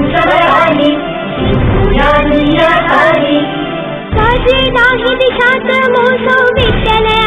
नाही दिशात मोसौ विठ्ठल।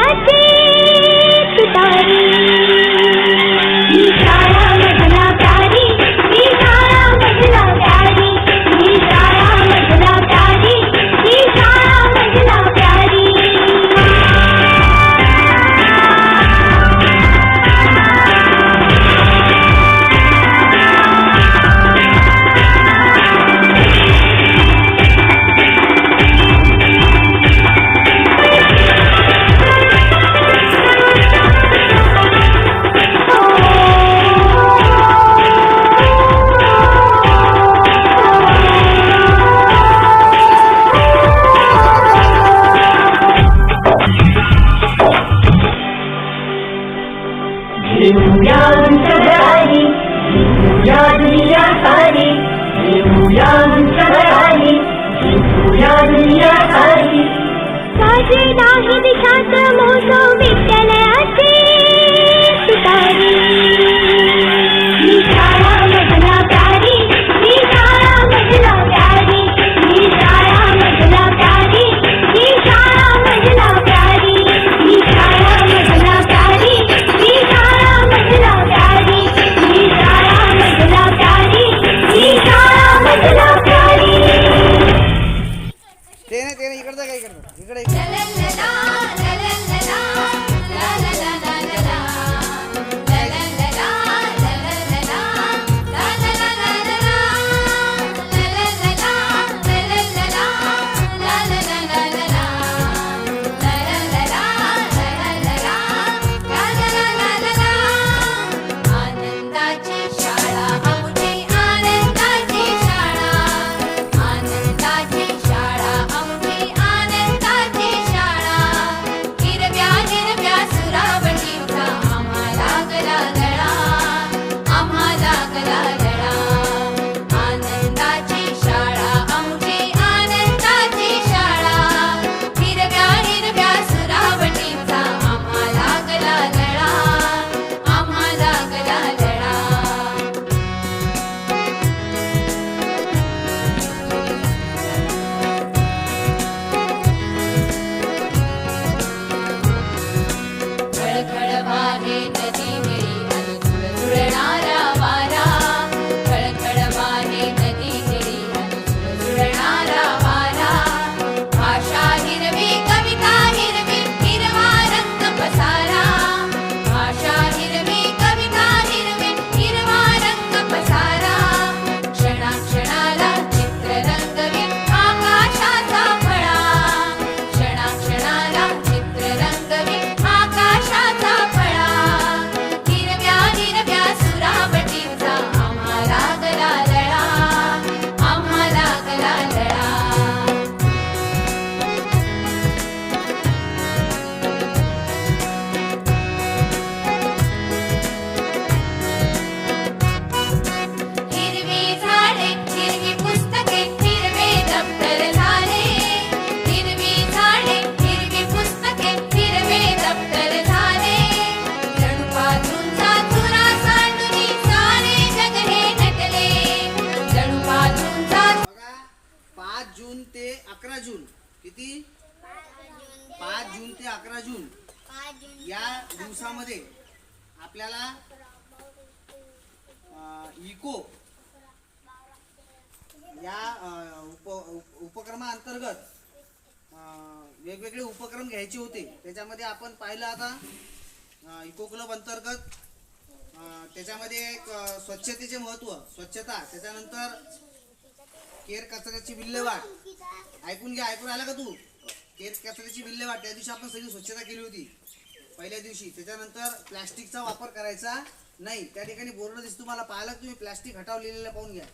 తేనే తేనే ఇక్కడ దాకా ఇక్కడ ఇక్కడ. जून. किती? पाच जून ते अकरा जून. या दिवसामध्ये आपल्याला इको या उप उपक्रमाअंतर्गत वेगवेगळे उपक्रम घ्यायचे होते. त्याच्यामध्ये आपण पाहिलं आता इको क्लब अंतर्गत त्याच्यामध्ये एक स्वच्छतेचे महत्त्व स्वच्छता. त्याच्यानंतर केर कचऱ्याची विल्हेवाट ऐकून घ्या ऐकून आला का तू? केच कचऱ्याची विल्हेवाट त्या दिवशी आपण सगळी स्वच्छता केली होती. पहिल्या दिवशी. त्याच्यानंतर प्लॅस्टिकचा वापर करायचा नाही. त्या ठिकाणी बोर्ड दिसतो तुम्हाला. पाहिलं तुम्ही प्लॅस्टिक हटाव लिहिलेलं पाहून घ्या.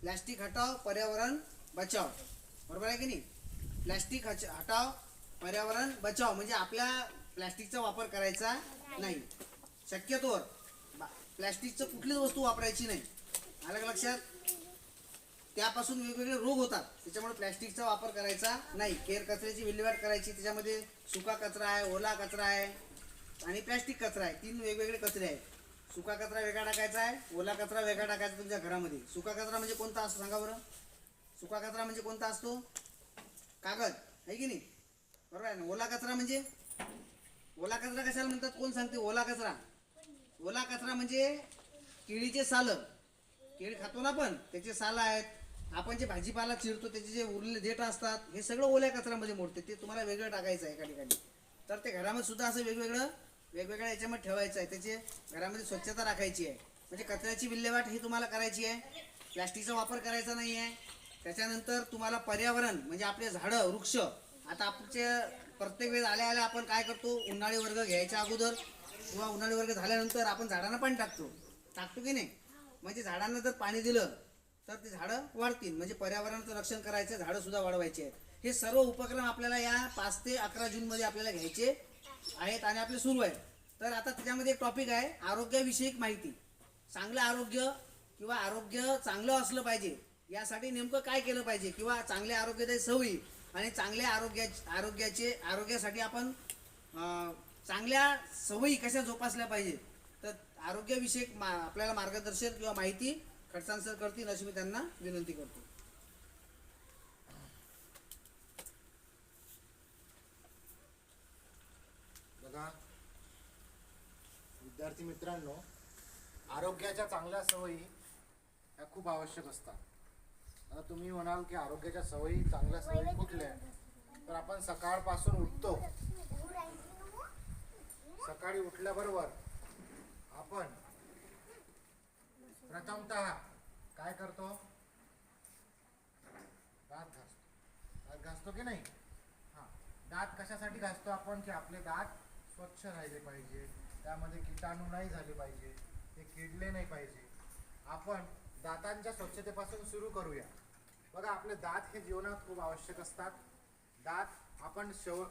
प्लॅस्टिक हटाव पर्यावरण बचाव. बरोबर आहे की नाही? प्लॅस्टिक हटाव पर्यावरण बचाव. म्हणजे आपल्या प्लॅस्टिकचा वापर करायचा नाही. शक्यतोवर. प्लॅस्टिकचं कुठलीच वस्तू वापरायची नाही. आलं का लक्षात? त्यापासून वेगवेगळे रोग होतात. त्याच्यामुळे प्लॅस्टिकचा वापर करायचा नाही. केर कचऱ्याची विल्हेवाट करायची. त्याच्यामध्ये सुका कचरा आहे ओला कचरा आहे आणि प्लॅस्टिक कचरा आहे. तीन वेगवेगळे कचरे आहेत. सुका कचरा वेगळा टाकायचा आहे ओला कचरा वेगळा टाकायचा तुमच्या घरामध्ये. सुका कचरा म्हणजे कोणता असतो सांगा बरं? सुका कचरा म्हणजे कोणता असतो? कागद. आहे की नाही? बरोबर आहे ना? ओला कचरा म्हणजे? ओला कचरा कशाला म्हणतात? कोण सांगते? ओला कचरा. ओला कचरा म्हणजे केळीचे सालं. केळी खातो ना पण त्याचे सालं आहेत. आपण जे भाजीपाला चिरतो त्याचे जे उरलेले देठ असतात हे सगळं ओल्या कचऱ्यामध्ये मोडते. ते तुम्हाला वेगळं टाकायचं आहे एका ठिकाणी. तर ते घरामध्ये सुद्धा असं वेगवेगळं वेगवेगळ्या याच्यामध्ये ठेवायचं आहे. त्याचे घरामध्ये स्वच्छता राखायची आहे. म्हणजे कचऱ्याची विल्हेवाट ही तुम्हाला करायची आहे. प्लॅस्टिकचा वापर करायचा नाही आहे. त्याच्यानंतर तुम्हाला पर्यावरण म्हणजे आपले झाडं वृक्ष आता आपले प्रत्येक वेळेस आल्या आल्या आपण काय करतो? उन्हाळी वर्ग घ्यायच्या अगोदर किंवा उन्हाळी वर्ग झाल्यानंतर आपण झाडांना पाणी टाकतो. टाकतो की नाही? म्हणजे झाडांना जर पाणी दिलं तर ते झाडं वाढतील. म्हणजे पर्यावरणाचं रक्षण करायचं झाडं सुद्धा वाढवायचे आहेत. हे सर्व उपक्रम आपल्याला या पाच ते अकरा जूनमध्ये आपल्याला घ्यायचे आहेत आणि आपले सुरू आहेत. तर आता त्याच्यामध्ये एक टॉपिक आहे आरोग्याविषयक माहिती. चांगलं आरोग्य किंवा आरोग्य चांगलं असलं पाहिजे यासाठी नेमकं काय केलं पाहिजे किंवा चांगल्या आरोग्यदायी सवयी आणि चांगल्या आरोग्या आरोग्याचे आरोग्यासाठी आपण चांगल्या सवयी कशा जोपासल्या पाहिजे? तर आरोग्याविषयक मा आपल्याला मार्गदर्शन किंवा माहिती खडसाण करतील अशी मी त्यांना विनंती करतो. बघा विद्यार्थी मित्रांनो आरोग्याच्या चांगल्या सवयी ह्या खूप आवश्यक असतात. आता तुम्ही म्हणाल की आरोग्याच्या सवयी चांगल्या सवयी कुठल्या? तर आपण सकाळपासून उठतो. सकाळी उठल्याबरोबर आपण प्रथमतः काय करतो? दात घासतो. दात घासतो की नाही? हां. दात कशासाठी घासतो आपण? की आपले दात स्वच्छ राहिले पाहिजे. त्यामध्ये किटाणू नाही झाले पाहिजे. ते किडले नाही पाहिजे. आपण दातांच्या स्वच्छतेपासून सुरू करूया. बघा आपले दात हे जीवनात खूप आवश्यक असतात. दात आपण शेव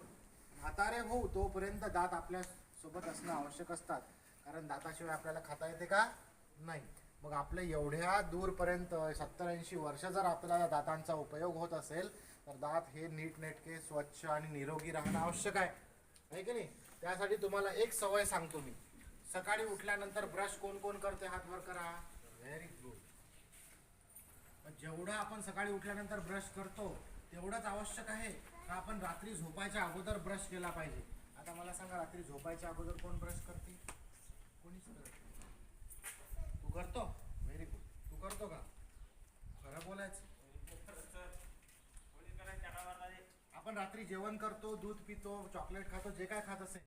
म्हातारे होऊ तोपर्यंत दात आपल्यासोबत असणं आवश्यक असतात. कारण दाताशिवाय आपल्याला खाता येते का? नाही. मग आपल्या एवढ्या दूरपर्यंत सत्तर ऐंशी वर्ष जर आपल्याला दातांचा उपयोग होत असेल तर दात हे नीटनेटके स्वच्छ आणि निरोगी राहणं आवश्यक आहे. आहे की नाही? त्यासाठी तुम्हाला एक सवय सांगतो मी. सकाळी उठल्यानंतर ब्रश कोण कोण करते? हात वर करा व्हेरी गुड जेवढं आपण सकाळी उठल्यानंतर ब्रश करतो तेवढंच आवश्यक आहे का आपण रात्री झोपायच्या अगोदर ब्रश केला पाहिजे? आता मला सांगा रात्री झोपायच्या अगोदर कोण ब्रश करते? कोणीच करत नाही. तू करतो? व्हेरी गुड तू करतो का? खरं बोलायचं. आपण रात्री जेवण करतो दूध पितो चॉकलेट खातो जे काय खात असेल.